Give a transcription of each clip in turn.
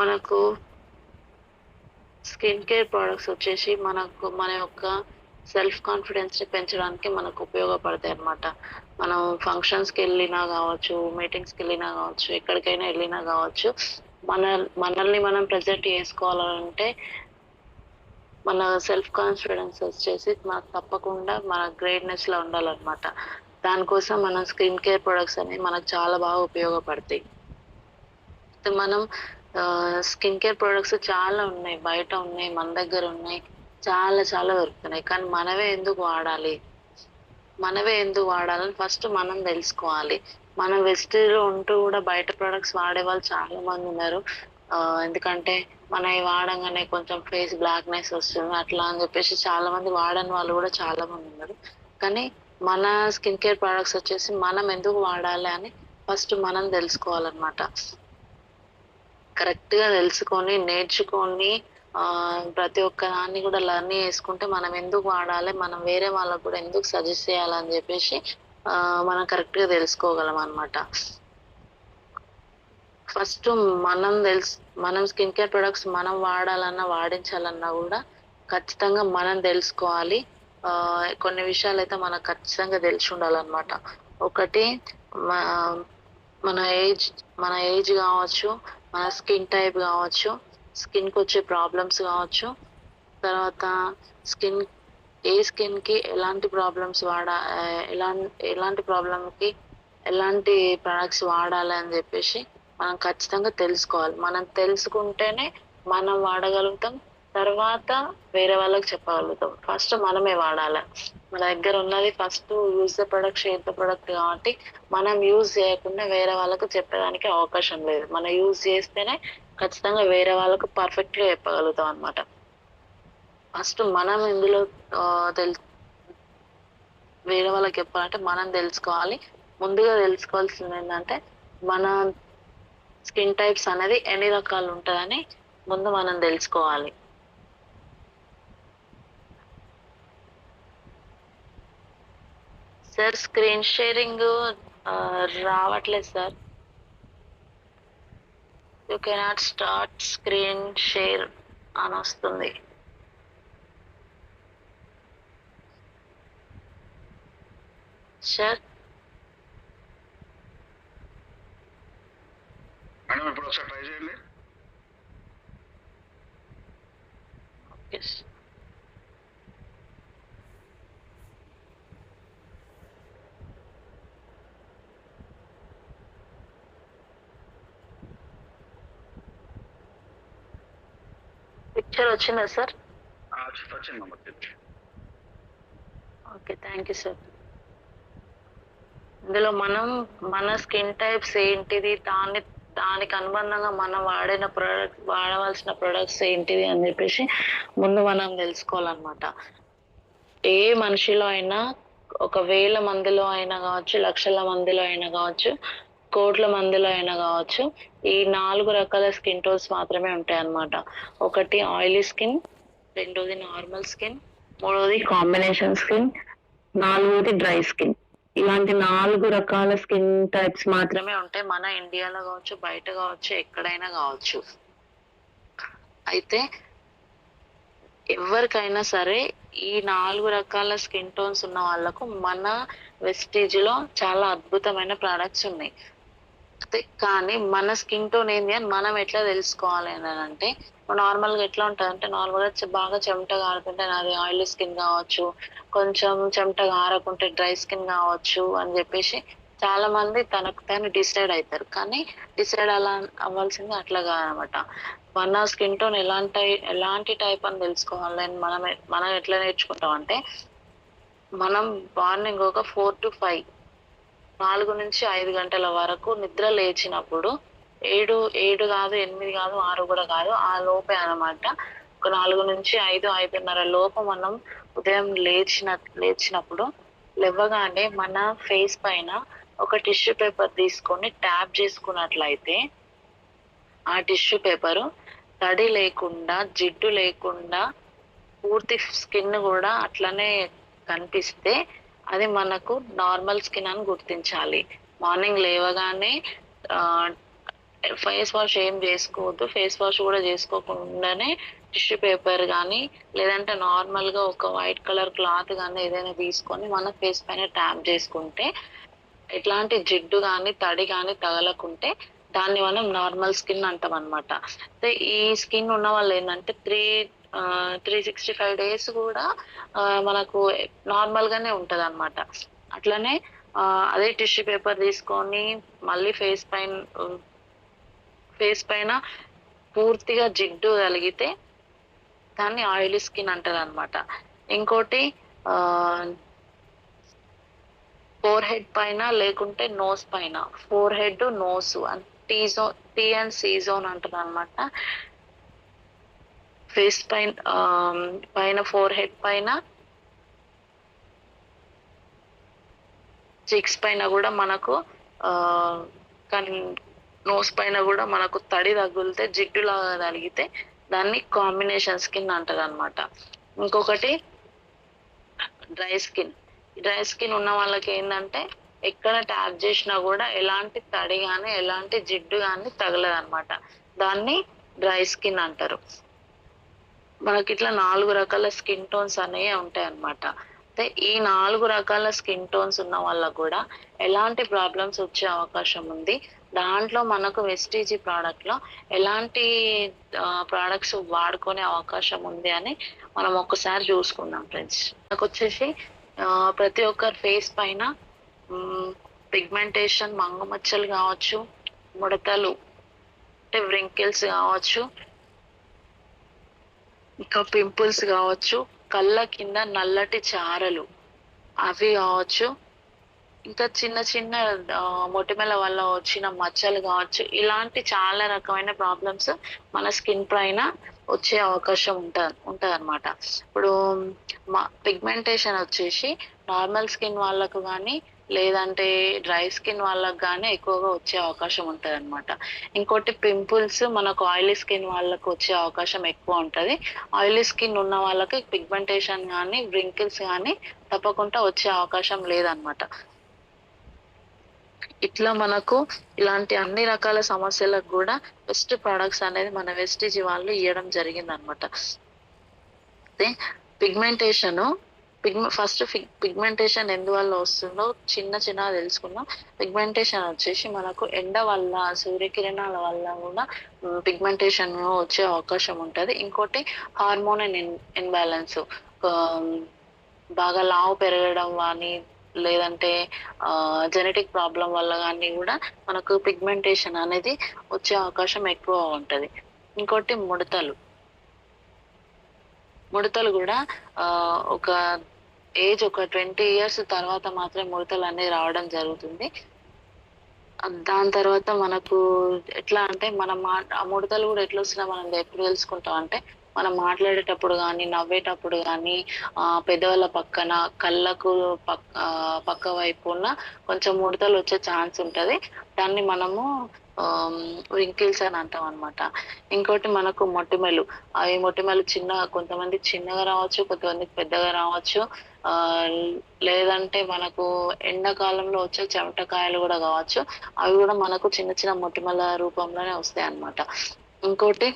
మనకు skin care products వచ్చేసి మనకు మన యొక్క సెల్ఫ్ కాన్ఫిడెన్స్ని పెంచడానికి మనకు ఉపయోగపడతాయి అనమాట మనం ఫంక్షన్స్కి వెళ్ళినా కావచ్చు మీటింగ్స్కి వెళ్ళినా కావచ్చు ఎక్కడికైనా వెళ్ళినా కావచ్చు మన మనల్ని మనం ప్రజెంట్ చేసుకోవాలంటే మన సెల్ఫ్ కాన్ఫిడెన్స్ వచ్చేసి మనకు తప్పకుండా మన గ్రేట్నెస్లో ఉండాలన్నమాట. దానికోసం మనం స్కిన్ కేర్ ప్రొడక్ట్స్ అనేవి మనకు చాలా బాగా ఉపయోగపడతాయి. మనం స్కిన్ కేర్ ప్రొడక్ట్స్ చాలా ఉన్నాయి బయట ఉన్నాయి మన దగ్గర ఉన్నాయి చాలా చాలా దొరుకుతున్నాయి. కానీ మనమే ఎందుకు వాడాలి? మనమే ఎందుకు వాడాలని ఫస్ట్ మనం తెలుసుకోవాలి. మనం వెస్టిలో ఉంటూ కూడా బయట ప్రొడక్ట్స్ వాడే వాళ్ళు చాలా మంది ఉన్నారు. ఎందుకంటే మన వాడంగానే కొంచెం ఫేస్ బ్లాక్నెస్ వస్తుంది అట్లా అని చెప్పేసి చాలా మంది వాడని వాళ్ళు కూడా చాలా మంది ఉన్నారు. కానీ మన స్కిన్ కేర్ ప్రొడక్ట్స్ వచ్చేసి మనం ఎందుకు వాడాలి అని ఫస్ట్ మనం తెలుసుకోవాలన్నమాట. కరెక్ట్గా తెలుసుకొని నేర్చుకొని ఆ ప్రతి ఒక్క దాన్ని కూడా లర్న్ చేసుకుంటే మనం ఎందుకు వాడాలి మనం వేరే వాళ్ళకు కూడా ఎందుకు సజెస్ట్ చేయాలని చెప్పేసి మనం కరెక్ట్గా తెలుసుకోగలం అన్నమాట. ఫస్ట్ మనం తెలుసు మనం స్కిన్ కేర్ ప్రొడక్ట్స్ మనం వాడాలన్నా వాడించాలన్నా కూడా ఖచ్చితంగా మనం తెలుసుకోవాలి. ఆ కొన్ని విషయాలు అయితే మనకు ఖచ్చితంగా తెలిసి ఉండాలన్నమాట. ఒకటి మన ఏజ్ మన ఏజ్ కావచ్చు మన స్కిన్ టైప్ కావచ్చు స్కిన్కి వచ్చే ప్రాబ్లమ్స్ కావచ్చు తర్వాత స్కిన్ ఏ స్కిన్కి ఎలాంటి ప్రాబ్లమ్స్ వాడా ఎలా ఎలాంటి ప్రాబ్లమ్కి ఎలాంటి ప్రొడక్ట్స్ వాడాలి అని చెప్పేసి మనం ఖచ్చితంగా తెలుసుకోవాలి. మనం తెలుసుకుంటేనే మనం వాడగలుగుతాం తర్వాత వేరే వాళ్ళకి చెప్పగలుగుతాం ఫస్ట్ మనమే వాడాలి. మన దగ్గర ఉన్నది first use the product share the product కాబట్టి మనం యూజ్ చేయకుండా వేరే వాళ్ళకు చెప్పడానికి అవకాశం లేదు. మనం యూజ్ చేస్తేనే ఖచ్చితంగా వేరే వాళ్ళకు పర్ఫెక్ట్గా చెప్పగలుగుతాం అన్నమాట. ఫస్ట్ మనం ఇందులో తెలు వేరే వాళ్ళకి చెప్పాలంటే మనం తెలుసుకోవాలి. ముందుగా తెలుసుకోవాల్సింది ఏంటంటే మన స్కిన్ టైప్స్ అనేది ఎన్ని రకాలు ఉంటుందని ముందు మనం తెలుసుకోవాలి. సార్ స్క్రీన్ షేరింగ్ రావట్లేదు sir. You cannot start screen share అని వస్తుంది. సార్ మేడం ఇప్పుడు ఒకసారి ట్రై చేయండి ఎస్ పిక్చర్ వచ్చిందా sir? Okay thank you sir ఇందులో మనం మన స్కిన్ టైప్స్ ఏంటిది? దాన్ని దానికి అనుబంధంగా మనం వాడిన ప్రొడక్ట్ వాడవలసిన ప్రొడక్ట్స్ ఏంటిది అని చెప్పేసి ముందు మనం తెలుసుకోవాలన్నమాట. ఏ మనిషిలో అయినా ఒక వేల మందిలో అయినా కావచ్చు లక్షల మందిలో అయినా కావచ్చు కోట్ల మందిలో అయినా కావచ్చు ఈ నాలుగు రకాల స్కిన్ టోన్స్ మాత్రమే ఉంటాయి అన్నమాట ఒకటి ఆయిలీ స్కిన్ రెండోది నార్మల్ స్కిన్ మూడోది కాంబినేషన్ స్కిన్ నాలుగోది డ్రై స్కిన్. ఇలాంటి నాలుగు రకాల స్కిన్ టైప్స్ మాత్రమే ఉంటాయి. మన ఇండియాలో కావచ్చు బయట కావచ్చు ఎక్కడైనా కావచ్చు. అయితే ఎవరికైనా సరే ఈ నాలుగు రకాల స్కిన్ టోన్స్ ఉన్న వాళ్ళకు మన వెస్టేజ్లో చాలా అద్భుతమైన ప్రొడక్ట్స్ ఉన్నాయి. కానీ మన స్కిన్ టోన్ ఏంది అని మనం ఎట్లా తెలుసుకోవాలి అని అంటే నార్మల్గా ఎట్లా ఉంటుంది అంటే నార్మల్గా బాగా చెమట కారుతుంటే నాది ఆయిల్ స్కిన్ కావచ్చు కొంచెం చెమట కారకుంటే డ్రై స్కిన్ కావచ్చు అని చెప్పేసి చాలా మంది తనకు తాను డిసైడ్ అవుతారు కానీ డిసైడ్ అలా అవ్వాల్సింది అట్లా కాదనమాట. మన స్కిన్ టోన్ ఎలాంటి ఎలాంటి టైప్ అని తెలుసుకోవాలి? అని మనం మనం ఎట్లా నేర్చుకుంటాం అంటే మనం మార్నింగ్ ఒక ఫోర్ టు ఫైవ్ నాలుగు నుంచి ఐదు గంటల వరకు నిద్ర లేచినప్పుడు ఏడు ఏడు కాదు ఎనిమిది కాదు ఆరు కూడా కాదు ఆ లోపే అన్నమాట. ఒక నాలుగు నుంచి ఐదు ఐదున్నర లోపు మనం ఉదయం లేచిన లేచినప్పుడు లేవగానే మన ఫేస్ పైన ఒక టిష్యూ పేపర్ తీసుకొని ట్యాప్ చేసుకున్నట్లయితే ఆ టిష్యూ పేపరు తడి లేకుండా జిడ్డు లేకుండా పూర్తి స్కిన్ కూడా అట్లనే కనిపిస్తే అది మనకు నార్మల్ స్కిన్ అని గుర్తించాలి. మార్నింగ్ లేవగానే ఫేస్ వాష్ ఏం చేసుకోవద్దు. ఫేస్ వాష్ కూడా చేసుకోకుండానే టిష్యూ పేపర్ కానీ లేదంటే నార్మల్గా ఒక వైట్ కలర్ క్లాత్ కానీ ఏదైనా తీసుకొని మన ఫేస్ పైన ట్యాప్ చేసుకుంటే ఎట్లాంటి జిడ్డు కానీ తడి కానీ తగలకుంటే దాన్ని మనం నార్మల్ స్కిన్ అంటాం అనమాట ఈ స్కిన్ ఉన్న వాళ్ళు ఏంటంటే three three sixty five days కూడా మనకు నార్మల్ గానే ఉంటది అనమాట అట్లనే అదే టిష్యూ పేపర్ తీసుకొని మళ్ళీ ఫేస్ పైన ఫేస్ పైన పూర్తిగా జిడ్డు కలిగితే దాన్ని ఆయిలీ స్కిన్ అంటారు అనమాట ఇంకోటి ఫోర్ హెడ్ పైన లేకుంటే నోస్ పైన. Forehead nose T zone T and C zone అంటారు అనమాట ఫేస్ పైన పైన ఫోర్ హెడ్ పైన చిక్స్ పైన కూడా మనకు నోస్ పైన కూడా మనకు తడి తగిలితే జిడ్డు లాగా తగిలితే దాన్ని కాంబినేషన్ స్కిన్ అంటారు అనమాట ఇంకొకటి డ్రై స్కిన్ డ్రై స్కిన్ ఉన్న వాళ్ళకి ఏంటంటే ఎక్కడ ట్యాప్ చేసినా కూడా ఎలాంటి తడి కానీ ఎలాంటి జిడ్డు కానీ తగలదు అనమాట దాన్ని డ్రై స్కిన్ అంటారు. మనకి ఇట్లా నాలుగు రకాల స్కిన్ టోన్స్ అనేవి ఉంటాయి అన్నమాట. అయితే ఈ నాలుగు రకాల స్కిన్ టోన్స్ ఉన్న వాళ్ళకు కూడా ఎలాంటి ప్రాబ్లమ్స్ వచ్చే అవకాశం ఉంది. దాంట్లో మనకు వెస్టీజీ ప్రోడక్ట్లో ఎలాంటి ప్రోడక్ట్స్ వాడుకునే అవకాశం ఉంది అని మనం ఒక్కసారి చూసుకుందాం ఫ్రెండ్స్. నాకు వచ్చేసి ప్రతి ఒక్కరి ఫేస్ పైన పిగ్మెంటేషన్ మంగు మచ్చలు కావచ్చు ముడతలు అంటే వ్రింకిల్స్ కావచ్చు ఇంకా పింపుల్స్ కావచ్చు కళ్ళ కింద నల్లటి చారలు. అవి కావచ్చు. ఇంకా చిన్న చిన్న మొటిమల వల్ల వచ్చిన మచ్చలు కావచ్చు. ఇలాంటి చాలా రకమైన ప్రాబ్లమ్స్ మన స్కిన్ పైన వచ్చే అవకాశం ఉంటుంది ఉంటుంది అనమాట ఇప్పుడు పిగ్మెంటేషన్ వచ్చేసి నార్మల్ స్కిన్ వాళ్ళకు కానీ లేదంటే డ్రై స్కిన్ వాళ్ళకు కానీ ఎక్కువగా వచ్చే అవకాశం ఉంటది అనమాట ఇంకోటి పింపుల్స్ మనకు ఆయిలీ స్కిన్ వాళ్ళకు వచ్చే అవకాశం ఎక్కువ ఉంటది. ఆయిలీ స్కిన్ ఉన్న వాళ్ళకి పిగ్మెంటేషన్ కానీ వ్రింకిల్స్ కానీ తప్పకుండా వచ్చే అవకాశం లేదనమాట ఇట్లా మనకు ఇలాంటి అన్ని రకాల సమస్యలకు కూడా బెస్ట్ ప్రొడక్ట్స్ అనేది మన వెస్టిజ్ వాళ్ళు ఇవ్వడం జరిగింది అనమాట పిగ్మెంటేషన్ పిగ్మె ఫస్ట్ పిగ్మెంటేషన్ ఎందువల్ల వస్తుందో చిన్న చిన్న తెలుసుకుందాం. పిగ్మెంటేషన్ వచ్చేసి మనకు ఎండ వల్ల సూర్యకిరణాల వల్ల కూడా పిగ్మెంటేషన్ వచ్చే అవకాశం ఉంటుంది. ఇంకోటి హార్మోన్ ఇన్బ్యాలెన్స్ బాగా లావు పెరగడం కానీ లేదంటే జెనెటిక్ ప్రాబ్లం వల్ల కానీ కూడా మనకు పిగ్మెంటేషన్ అనేది వచ్చే అవకాశం ఎక్కువ ఉంటుంది. ఇంకోటి ముడతలు. ముడతలు కూడా ఒక ఏజ్ ఒక ట్వంటీ ఇయర్స్ తర్వాత మాత్రమే ముడతలు అనేది రావడం జరుగుతుంది. దాని తర్వాత మనకు ఎట్లా అంటే మనం మా- ఆ ముడతలు కూడా ఎట్లా వస్తున్నా మనం ఎప్పుడు తెలుసుకుంటాం అంటే మనం మాట్లాడేటప్పుడు కానీ నవ్వేటప్పుడు కానీ ఆ పెదవుల పక్కన కళ్ళకు పక్క ఆ, పక్క వైపున కొంచెం ముడతలు వచ్చే ఛాన్స్ ఉంటుంది. దాన్ని మనము రింకిల్స్ అని అంటాం అనమాట ఇంకోటి మనకు మొటిమలు. అవి మొటిమలు చిన్న కొంతమంది చిన్నగా రావచ్చు కొంతమందికి పెద్దగా రావచ్చు. ఆ లేదంటే మనకు ఎండాకాలంలో వచ్చే చెమటకాయలు కూడా కావచ్చు. అవి కూడా మనకు చిన్న చిన్న మొటిమల రూపంలోనే వస్తాయి అన్నమాట ఇంకోటి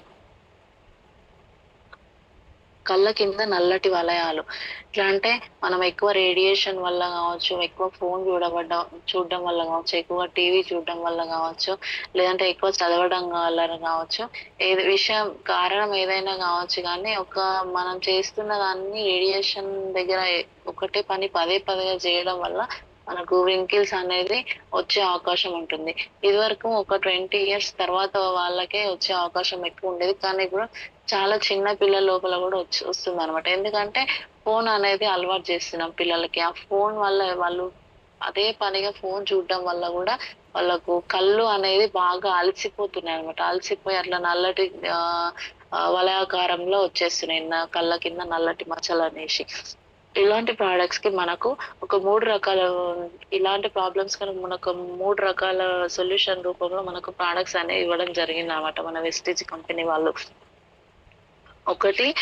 కళ్ళ కింద నల్లటి వలయాలు. ఇట్లా అంటే మనం ఎక్కువ రేడియేషన్ వల్ల కావచ్చు ఎక్కువ ఫోన్ చూడబడ్డ చూడడం వల్ల కావచ్చు ఎక్కువ టీవీ చూడడం వల్ల కావచ్చు లేదంటే ఎక్కువ చదవడం వల్ల కావచ్చు. ఏది విషయం కారణం ఏదైనా కావచ్చు కానీ ఒక మనం చేస్తున్న దాన్ని రేడియేషన్ దగ్గర ఒకటే పని పదే పదేగా చేయడం వల్ల మనకు వింకిల్స్ అనేది వచ్చే అవకాశం ఉంటుంది. ఇది వరకు ఒక ట్వంటీ ఇయర్స్ తర్వాత వాళ్ళకే వచ్చే అవకాశం ఎక్కువ ఉండేది. కానీ ఇప్పుడు చాలా చిన్న పిల్లల లోపల కూడా వచ్చి వస్తుంది అనమాట ఎందుకంటే ఫోన్ అనేది అలవాటు చేస్తున్నాం పిల్లలకి. ఆ ఫోన్ వల్ల వాళ్ళు అదే పనిగా ఫోన్ చూడడం వల్ల కూడా వాళ్ళకు కళ్ళు అనేది బాగా అలసిపోతున్నాయి అనమాట అలసిపోయి అట్లా నల్లటి ఆ, వలయాకారంలో వచ్చేస్తున్నాయి. కళ్ళ కింద నల్లటి మచ్చలు అనేసి. ఇలాంటి ప్రోడక్ట్స్కి మనకు ఒక మూడు రకాల ఇలాంటి ప్రాబ్లమ్స్ కనుక మనకు మూడు రకాల సొల్యూషన్ రూపంలో మనకు ప్రోడక్ట్స్ అనేవి ఇవ్వడం జరిగింది అనమాట మన వెస్టేజ్ కంపెనీ వాళ్ళు. ఒకటి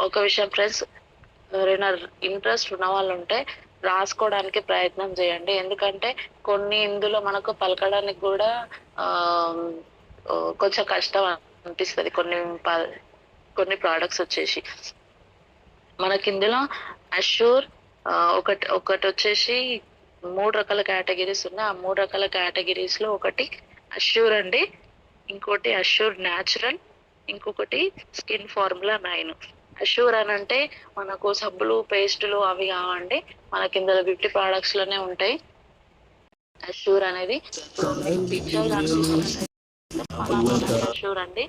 ఒక విషయం ఫ్రెండ్స్ ఎవరైనా ఇంట్రెస్ట్ ఉన్న వాళ్ళు ఉంటే రాసుకోవడానికి ప్రయత్నం చేయండి. ఎందుకంటే కొన్ని ఇందులో మనకు పలకడానికి కూడా కొంచెం కష్టం అనిపిస్తుంది కొన్ని ప- కొన్ని ప్రోడక్ట్స్ వచ్చేసి. మనకి ఇందులో అష్యూర్ ఒకటి ఒకటి వచ్చేసి మూడు రకాల కేటగిరీస్ ఉన్నాయి. ఆ మూడు రకాల కేటగిరీస్లో ఒకటి అష్యూర్ అండి. ఇంకోటి అష్యూర్ న్యాచురల్ ఇంకొకటి స్కిన్ ఫార్ములా నైన్. అష్యూర్ అని అంటే మనకు సబ్బులు పేస్టులు అవి కావండి. మనకి ఇందులో బ్యూటీ ప్రోడక్ట్స్లోనే ఉంటాయి. అష్యూర్ అనేది అష్యూర్ అండి.